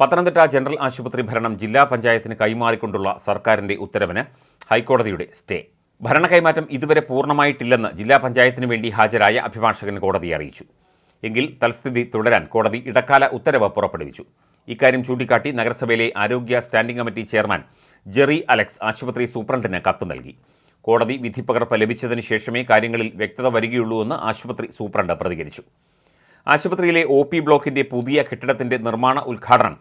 Pathanamthitta general ആശുപത്രി ഭരണം ജില്ലാ പഞ്ചായത്തിന് കൈമാറിക്കൊണ്ടുള്ള സർക്കാരിന്റെ ഉത്തരവിന് ഹൈക്കോടതിയുടെ സ്റ്റേ. ഭരണ കൈമാറ്റം ഇതുവരെ പൂർണമായിട്ടില്ലെന്ന് ജില്ലാ പഞ്ചായത്തിന് വേണ്ടി ഹാജരായ അഭിഭാഷകൻ കോടതിയെ അറിയിച്ചു. എങ്കിൽ തൽസ്ഥിതി തുടരാൻ കോടതി ഇടക്കാല ഉത്തരവ് പുറപ്പെടുവിച്ചു. ഇക്കാര്യം ചൂണ്ടിക്കാട്ടി നഗരസഭയിലെ ആരോഗ്യ standing committee chairman Jerry Alex ആശുപത്രി സൂപ്രണ്ടിന് കത്ത് നൽകി. കോടതി വിധിപ്പകർപ്പ് ലഭിച്ചതിന് ശേഷമേ കാര്യങ്ങളിൽ വ്യക്തത വരികയുള്ളൂ എന്ന് ആശുപത്രി സൂപ്രണ്ട് പ്രതികരിച്ചു. ആശുപത്രിയിലെ ഒ ബ്ലോക്കിന്റെ പുതിയ കെട്ടിടത്തിന്റെ നിർമ്മാണ ഉദ്ഘാടനം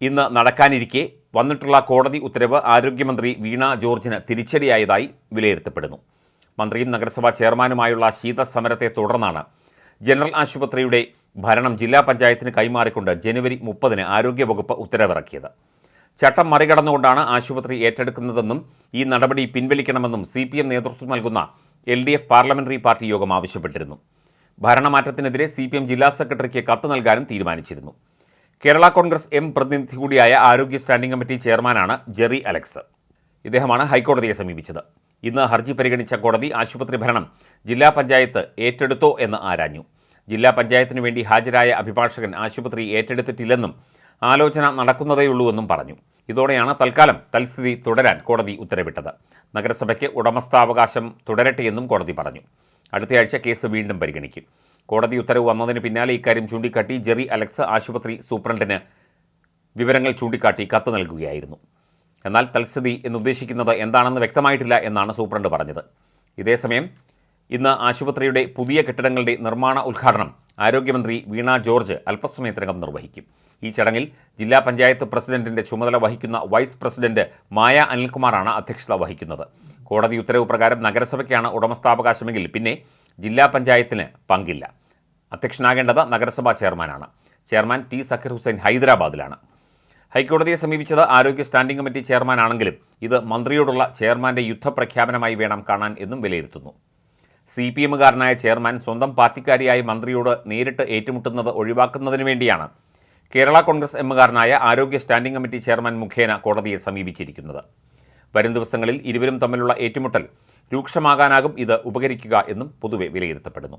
ഇന്ന് നടക്കാനിരിക്കെ വന്നിട്ടുള്ള കോടതി ഉത്തരവ് ആരോഗ്യമന്ത്രി വീണ ജോർജിന് തിരിച്ചടിയായതായി വിലയിരുത്തപ്പെടുന്നു. മന്ത്രിയും നഗരസഭാ ചെയർമാനുമായുള്ള ശീതസമരത്തെ തുടർന്നാണ് ജനറൽ ആശുപത്രിയുടെ ഭരണം ജില്ലാ പഞ്ചായത്തിന് കൈമാറിക്കൊണ്ട് ജനുവരി മുപ്പതിന് ആരോഗ്യവകുപ്പ് ഉത്തരവിറക്കിയത്. ചട്ടം മറികടന്നുകൊണ്ടാണ് ആശുപത്രി ഏറ്റെടുക്കുന്നതെന്നും ഈ നടപടി പിൻവലിക്കണമെന്നും സി പി എം നേതൃത്വം നൽകുന്ന L D F parliamentary party യോഗം ആവശ്യപ്പെട്ടിരുന്നു. ഭരണമാറ്റത്തിനെതിരെ സി പി എം ജില്ലാ സെക്രട്ടറിക്ക് കത്ത് നൽകാനും തീരുമാനിച്ചിരുന്നു. കേരള കോൺഗ്രസ് എം പ്രതിനിധി കൂടിയായ ആരോഗ്യ സ്റ്റാൻഡിംഗ് കമ്മിറ്റി ചെയർമാനാണ് ജെറി അലക്സ്. ഇദ്ദേഹമാണ് ഹൈക്കോടതിയെ സമീപിച്ചത്. ഇന്ന് ഹർജി പരിഗണിച്ച കോടതി ആശുപത്രി ഭരണം ജില്ലാ പഞ്ചായത്ത് ഏറ്റെടുത്തോ എന്ന് ആരാഞ്ഞു. ജില്ലാ പഞ്ചായത്തിനു വേണ്ടി ഹാജരായ അഭിഭാഷകൻ ആശുപത്രി ഏറ്റെടുത്തിട്ടില്ലെന്നും ആലോചന നടക്കുന്നതേയുള്ളൂവെന്നും പറഞ്ഞു. ഇതോടെയാണ് തൽക്കാലം തൽസ്ഥിതി തുടരാൻ കോടതി ഉത്തരവിട്ടത്. നഗരസഭയ്ക്ക് ഉടമസ്ഥാവകാശം തുടരട്ടെയെന്നും കോടതി പറഞ്ഞു. അടുത്തയാഴ്ച കേസ് വീണ്ടും പരിഗണിക്കും. കോടതി ഉത്തരവ് വന്നതിന് പിന്നാലെ ഇക്കാര്യം ചൂണ്ടിക്കാട്ടി ജെറി അലക്സ് ആശുപത്രി സൂപ്രണ്ടിന് വിവരങ്ങൾ ചൂണ്ടിക്കാട്ടി കത്ത് നൽകുകയായിരുന്നു. എന്നാൽ തൽസ്ഥിതി എന്നുദ്ദേശിക്കുന്നത് എന്താണെന്ന് വ്യക്തമായിട്ടില്ല എന്നാണ് സൂപ്രണ്ട് പറഞ്ഞത്. ഇതേസമയം ഇന്ന് ആശുപത്രിയുടെ പുതിയ കെട്ടിടങ്ങളുടെ നിർമ്മാണ ഉദ്ഘാടനം ആരോഗ്യമന്ത്രി വീണ ജോർജ് അല്പസമയത്തിനകം നിർവഹിക്കും. ഈ ചടങ്ങിൽ ജില്ലാ പഞ്ചായത്ത് പ്രസിഡന്റിന്റെ ചുമതല വഹിക്കുന്ന വൈസ് പ്രസിഡന്റ് മായ അനിൽകുമാറാണ് അധ്യക്ഷത വഹിക്കുന്നത്. കോടതി ഉത്തരവ് പ്രകാരം നഗരസഭയ്ക്കാണ് ഉടമസ്ഥാവകാശമെങ്കിൽ പിന്നെ ജില്ലാ പഞ്ചായത്തിന് പങ്കില്ല. അധ്യക്ഷനാകേണ്ടത് നഗരസഭാ ചെയർമാനാണ്. ചെയർമാൻ ടി സക്കീർ ഹുസൈൻ ഹൈദരാബാദിലാണ്. ഹൈക്കോടതിയെ സമീപിച്ചത് ആരോഗ്യ സ്റ്റാൻഡിംഗ് കമ്മിറ്റി ചെയർമാനാണെങ്കിലും ഇത് മന്ത്രിയോടുള്ള ചെയർമാന്റെ യുദ്ധപ്രഖ്യാപനമായി വേണം കാണാൻ എന്നും വിലയിരുത്തുന്നു. സി പി എമ്മുകാരനായ ചെയർമാൻ സ്വന്തം പാർട്ടിക്കാരിയായ മന്ത്രിയോട് നേരിട്ട് ഏറ്റുമുട്ടുന്നത് ഒഴിവാക്കുന്നതിന് വേണ്ടിയാണ് കേരള കോൺഗ്രസ് എമ്മുകാരനായ ആരോഗ്യ സ്റ്റാൻഡിംഗ് കമ്മിറ്റി ചെയർമാൻ മുഖേന കോടതിയെ സമീപിച്ചിരിക്കുന്നത്. വരും ദിവസങ്ങളിൽ ഇരുവരും തമ്മിലുള്ള ഏറ്റുമുട്ടൽ രൂക്ഷമാകാനാകും ഇത് ഉപകരിക്കുക എന്നും പൊതുവെ വിലയിരുത്തപ്പെടുന്നു